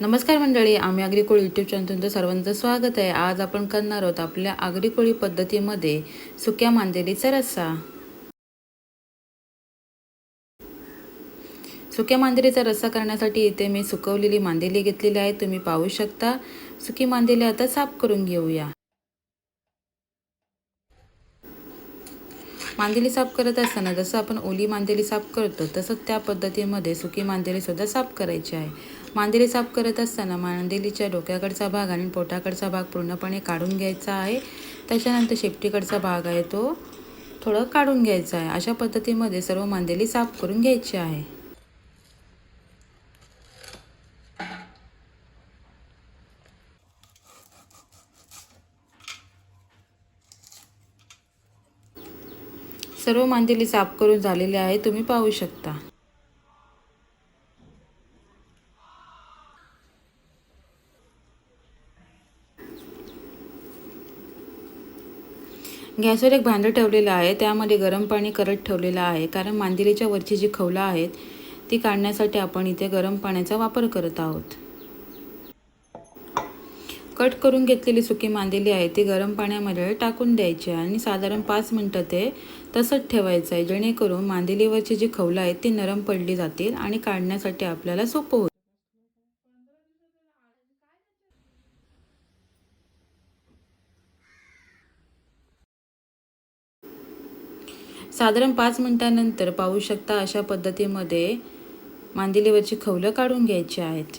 नमस्कार मंडळी आम्ही आग्रिकोळी यूट्यूब चॅनल तुमचं सर्वांचं स्वागत आहे. आज आपण करणार आहोत आपल्या आग्रिकोळी पद्धतीमध्ये सुक्या मांदेलीचा रस्सा. सुक्या मांदेलीचा रस्सा करण्यासाठी इथे मी सुकवलेली मांदेली घेतलेली आहे. तुम्ही पाहू शकता. सुकी मांदेली आता साफ करून घेऊया. मांदेली साफ करत असताना जसं आपण ओली मांदेली साफ करतो तसंच त्या पद्धतीमध्ये सुकी मांदेली सुद्धा साफ करायची आहे. मांदेली साफ करत असताना मांदेलीच्या डोक्याकडचा भाग आणि पोटाकडचा भाग पूर्णपणे काढून घ्यायचा आहे. त्याच्यानंतर शेपटीकडचा भाग आहे तो थोडं काढून घ्यायचा आहे. अशा पद्धतीमध्ये सर्व मांदेली साफ करून घ्यायची आहे. सर्व मांदेली साफ करून झालेली आहे. तुम्ही पाहू शकता. गॅसवर एक भांडं ठेवलेलं आहे त्यामध्ये गरम पाणी करत ठेवलेलं आहे कारण मांदेलीच्या वरची जी खवलं आहेत ती काढण्यासाठी आपण इथे गरम पाण्याचा वापर करत आहोत. कट करून घेतलेली सुकी मांदेली आहे ती गरम पाण्यामध्ये टाकून द्यायची आहे आणि साधारण पाच मिनटं ते तसंच ठेवायचं आहे जेणेकरून मांदेलीवरची जी खवलं आहेत ती नरम पडली जातील आणि काढण्यासाठी आपल्याला सोपं होईल. साधारण पाच मिनटानंतर पाहू शकता अशा पद्धतीमध्ये मांदिलीवरची खवलं काढून घ्यायची आहेत.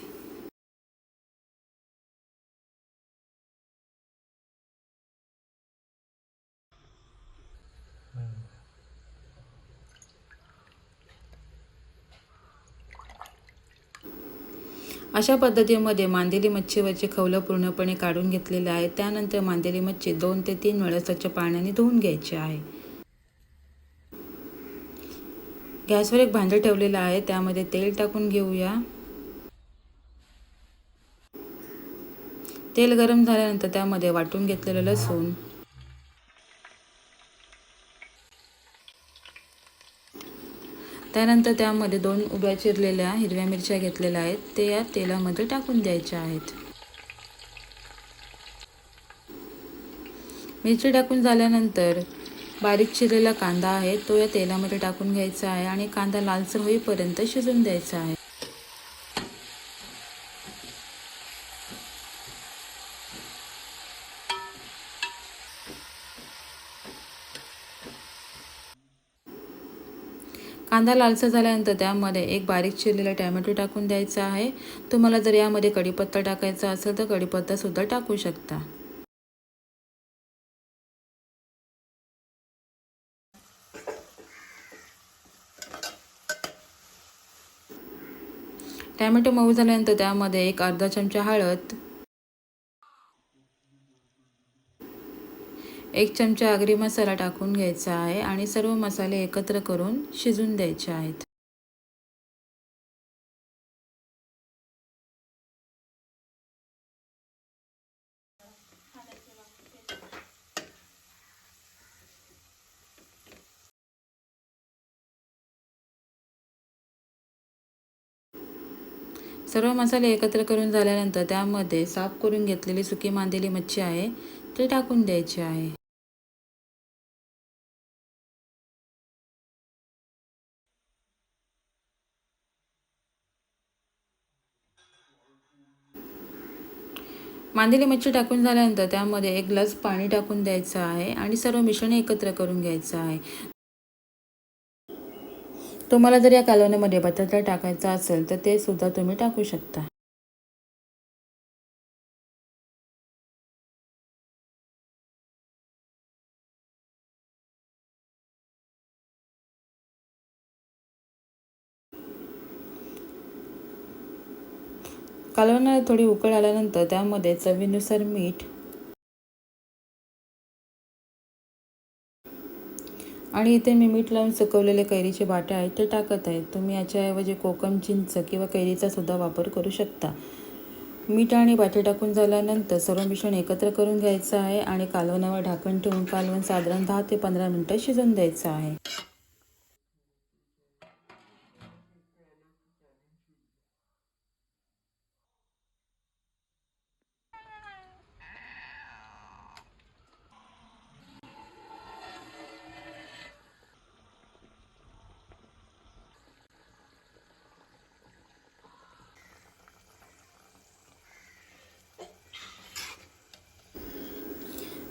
अशा पद्धतीमध्ये मांदेली मच्छीवरचे खवलं पूर्णपणे काढून घेतलेले आहे. त्यानंतर मांदेली मच्छी दोन ते तीन वेळा स्वच्छ पाण्याने धुवून घ्यायची आहे. गॅसवर एक भांडं ठेवलेलं आहे त्यामध्ये तेल टाकून घेऊया. तेल गरम झाल्यानंतर त्यामध्ये वाटून घेतलेलं लसूण. त्यानंतर त्यामध्ये दोन उभ्या चिरलेल्या हिरव्या मिरच्या घेतलेल्या आहेत ते या तेलामध्ये टाकून द्यायच्या आहेत. मिरची टाकून झाल्यानंतर बारीक चिरलेला कांदा आहे तो या तेलामध्ये टाकून घ्यायचा आहे आणि कांदा लालसर होईपर्यंत शिजून द्यायचा आहे. कांदा लालसा झाल्यानंतर त्यामध्ये एक बारीक चिरलेला टॅमॅटो टाकून द्यायचा आहे. तुम्हाला जर यामध्ये कढीपत्ता टाकायचा असेल तर कढीपत्तासुद्धा टाकू शकता. टॅमॅटो मऊ झाल्यानंतर त्यामध्ये एक अर्धा चमचा हळद एक चमचा आगरी मसाला टाकून घ्यायचा आहे आणि सर्व मसाले एकत्र करून शिजून द्यायचे आहेत. सर्व मसाले एकत्र करून झाल्यानंतर त्यामध्ये साफ करून घेतलेली सुकी मांदेली मच्छी आहे ते टाकून द्यायची आहे. मांदेली मच्छी टाकून झाल्यानंतर त्यामध्ये एक ग्लास पाणी टाकून द्यायचं आहे आणि सर्व मिश्रण एकत्र करून घ्यायचं आहे. तुम्हाला जर या कालवण्यामध्ये बटाटा टाकायचा असेल तर ते सुद्धा तुम्ही टाकू शकता. कालवणाला थोडी उकळ आल्यानंतर त्यामध्ये चवीनुसार मीठ आणि इथे मी मीठ लावून सुकवलेले कैरीचे बाटे आहेत ते टाकत आहेत. तुम्ही याच्याऐवजी कोकम चिंच किंवा कैरीचा सुद्धा वापर करू शकता. मीठ आणि बाटे टाकून झाल्यानंतर सर्व मिश्रण एकत्र करून घ्यायचं आहे आणि कालवणावर ढाकण ठेवून कालवण साधारण दहा ते पंधरा मिनटं शिजून द्यायचं आहे.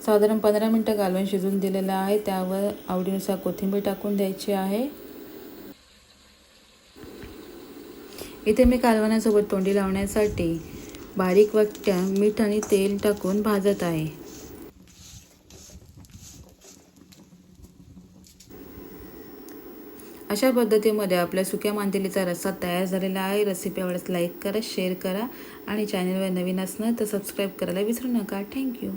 साधारण पंधरा मिनटं कालवण शिजून दिलेलं आहे. त्यावर आवडीनुसार कोथिंबीर टाकून द्यायची आहे. इथे मी कालवण्यासोबत तोंडी लावण्यासाठी बारीक वाट्या मीठ आणि तेल टाकून भाजत आहे. अशा पद्धतीमध्ये आपल्या सुक्या मांदेलीचा रस्सा तयार झालेला आहे. रेसिपी आवडल्यास लाईक करा शेअर करा आणि चॅनलवर नवीन असणं तर सबस्क्राईब करायला विसरू नका. थँक्यू.